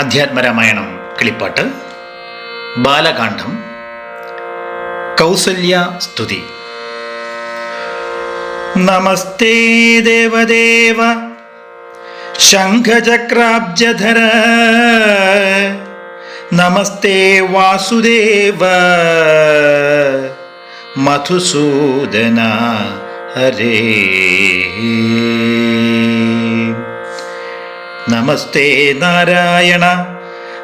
അധ്യാത്മരാമായണം കിളിപ്പാട്ട് ബാലകാന്ഡം കൗസല്യ സ്തുതി. നമസ്തേ ദേവദേവ ശംഖചക്രാബ്ജധര. നമസ്തേ വാസുദേവ മധുസൂദന ഹരേ. നമസ്തേ നാരായണ.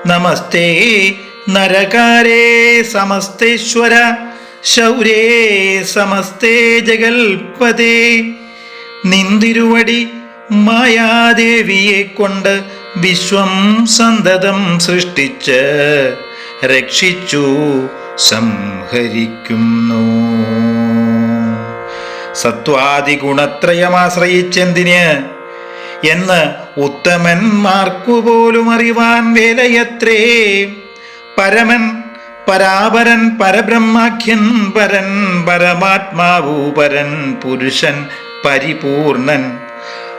നമസ്തേ നരകാരേ സമസ്തേശ്വര. ശൗരേ സമസ്തേ ജഗൽപതേ. നിന്തിരുവടി മായാദേവിയെ കൊണ്ട് വിശ്വം സന്തതം സൃഷ്ടിച്ച് രക്ഷിച്ചു സംഹരിക്കുന്നു. സത്വാദി ഗുണത്രയമാശ്രയിച്ചെന്തിന് എന്ന് ഉത്തമന്മാർക്കു പോലും അറിവാൻ വേലയത്രേ. പരമൻ പരാപരൻ പരബ്രഹ്മാഖ്യൻ പരൻ പരമാത്മാവൂപരൻ പുരുഷൻ പരിപൂർണൻ.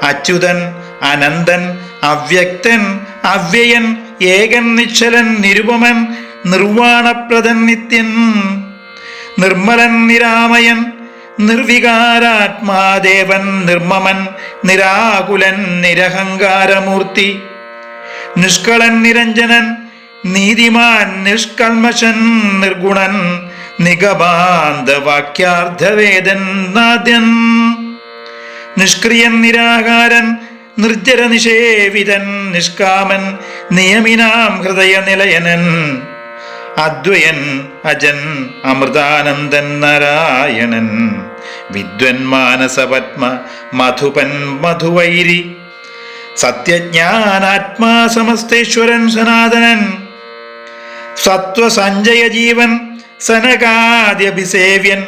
അച്യുതൻ അനന്തൻ അവ്യക്തൻ അവ്യയൻ ഏകൻ നിശ്ചലൻ നിരുപമൻ നിർവാണപ്രദൻ നിത്യൻ. നിർമ്മലൻ നിരാമയൻ നിർവികാരാത്മാദേവൻ നിർമ്മമൻ നിരാകുലൻ നിരഹങ്കാരമൂർത്തി. നിഷ്കളൻ നിരഞ്ജനൻ നീതിമാൻ നിഷ്കൽമശൻ നിർഗുണൻ നിഗമാന്തവാക്യാർത്ഥവേദൻ നാദ്യൻ. നിഷ്ക്രിയൻ നിരാകാരൻ നിർജര നിഷേവിതൻ നിഷ്കാമൻ നിയമിനാം ഹൃദയ നിലയനൻ അദ്വയൻ അജൻ അമൃതാനന്ദൻ നാരായണൻ. വിദ്വൻ മാനസപത്മ മധുപൻ മധുവൈരി. സത്യജ്ഞാനാത്മാ സമസ്തേശ്വരൻ സനാതനൻ. സത്വസഞ്ജയ ജീവൻ സനകാദ്യഭിസേവ്യൻ.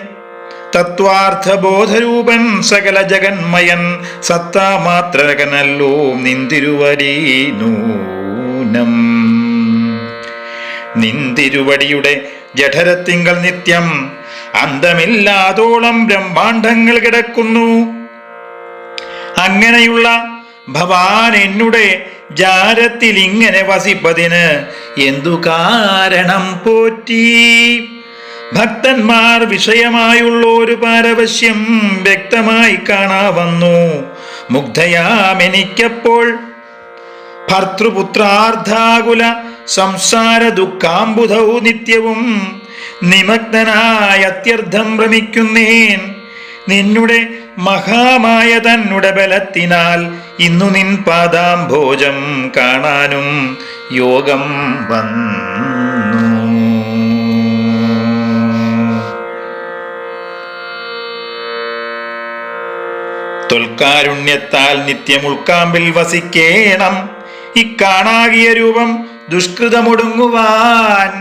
തത്വാർത്ഥബോധരൂപൻ സകല ജഗന്മയൻ സത്താമാത്രകനല്ലോ നിന്തിരുവരി നൂനം. നിന്തിരുവടിയുടെ ജഠരത്തിങ്കൾ നിത്യം അന്തമില്ലാതോളം ബ്രഹ്മാണ്ടങ്ങൾ കിടക്കുന്നു. അങ്ങനെയുള്ള ഭവാൻ എന്നുടെ ജാരത്തിൽ ഇങ്ങനെ വസിപ്പതിന് എന്തു കാരണം പോറ്റി? ഭക്തന്മാർ വിഷയമായുള്ള ഒരു പാരവശ്യം വ്യക്തമായി കാണാവന്നു മുഗ്ധയാമെനിക്കപ്പോൾ ഭർത്തൃപുത്രാർദ്ധാകുല സംസാര ദുഃഖാംബുധൗ നിത്യവും. നിമഗ്നനായ അത്യർത്ഥം ഭ്രമിക്കുന്നേൻ. നിന്നുടെ മഹാമായ തന്നുടെ ബലത്തിനാൽ ഇന്നു നിൻ പാദാംഭോജം കാണാനും യോഗം വന്നു. തൊൽക്കാരുണ്യത്താൽ നിത്യം ഉൾക്കാമ്പിൽ വസിക്കേണം. ഇക്കാണാകിയ രൂപം ദുഷ്കൃതമൊടുങ്ങുവാൻ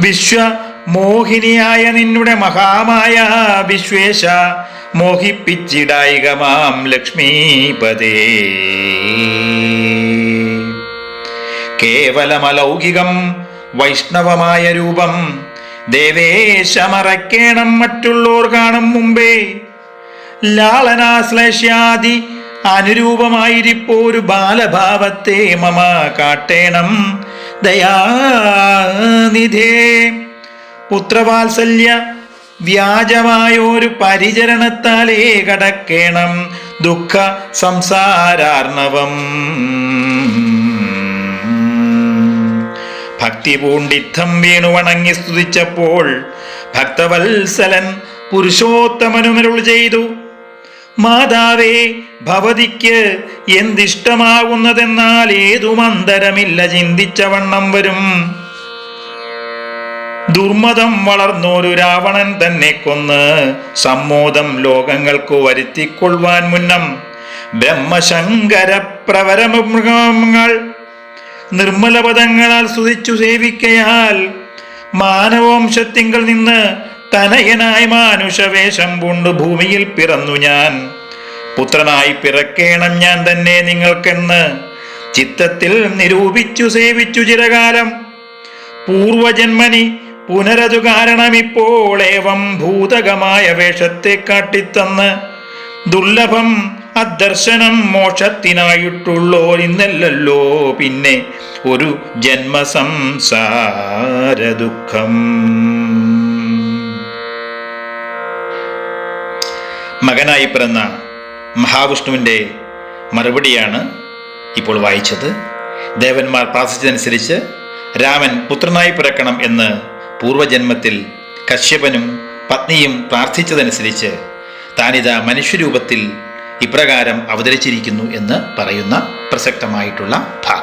വിശ്വ മോഹിനിയായ നിന്നുടെ മഹാമായ വിശ്വേശ മോഹിപ്പിച്ചിടായികമാം ലക്ഷ്മീപതേ. കേവലമലൗകികം വൈഷ്ണവമായ രൂപം ദേവേശമറക്കേണം മറ്റുള്ളോർ കാണും മുമ്പേ. ലാളനാശ്ലേഷ്യാദി അനുരൂപമായിരിപ്പോരു ബാലഭാവത്തെ മമ കാട്ടേണം. ദയാനിധേ. പുത്രവാത്സല്യ വ്യാജമായൊരു പരിചരണത്താലേ കടക്കേണം. ദുഃഖ സംസാരാർണവം. ഭക്തി പൂണ്ടിത്തം വീണു വണങ്ങി സ്തുതിച്ചപ്പോൾ ഭക്തവത്സലൻ പുരുഷോത്തമനുമരുൾ ചെയ്തു. മാതാവേ ഭവതിക്ക് എന്തിഷ്ടമാകുന്നതെന്നാൽ ഏതു മന്ദരമില്ല ചിന്തിച്ച വണ്ണം വരും. ദുർമതം വളർന്നോരു രാവണൻ തന്നെ കൊന്ന് സമ്മോദം ലോകങ്ങൾക്കു വരുത്തിക്കൊള്ളുവാൻ മുന്നം ബ്രഹ്മശങ്കര പ്രവരമൃഗങ്ങൾ നിർമ്മലപദങ്ങളാൽ സ്തുതിച്ചു സേവിക്കയാൽ മാനവവംശത്തിങ്കൽ നിന്ന് തനയനായി മാനുഷവേഷം പൂണ്ട് ഭൂമിയിൽ പിറന്നു ഞാൻ. പുത്രനായി പിറക്കേണം ഞാൻ തന്നെ നിങ്ങൾക്കെന്ന് ചിത്തത്തിൽ നിരൂപിച്ചു സേവിച്ചു ചിരകാലം. പൂർവജന്മനി പുനരതു കാരണമിപ്പോൾ ഏവം ഭൂതകമായ വേഷത്തെ കാട്ടിത്തന്ന് ദുർലഭം അദർശനം മോക്ഷത്തിനായിട്ടുള്ളോ ഇന്നല്ലല്ലോ പിന്നെ ഒരു ജന്മസംസാര ദുഃഖം മകനായി പിറന്ന മഹാവിഷ്ണുവിന്റെ മറുപടിയാണ് ഇപ്പോൾ വായിച്ചത്. ദേവന്മാർ പ്രാർത്ഥിച്ചതനുസരിച്ച് രാമൻ പുത്രനായി പിറക്കണം എന്ന് പൂർവജന്മത്തിൽ കശ്യപനും പത്നിയും പ്രാർത്ഥിച്ചതനുസരിച്ച് താനിതാ മനുഷ്യരൂപത്തിൽ ഇപ്രകാരം അവതരിച്ചിരിക്കുന്നു എന്ന് പറയുന്ന പ്രസക്തമായിട്ടുള്ള ഭാഗം.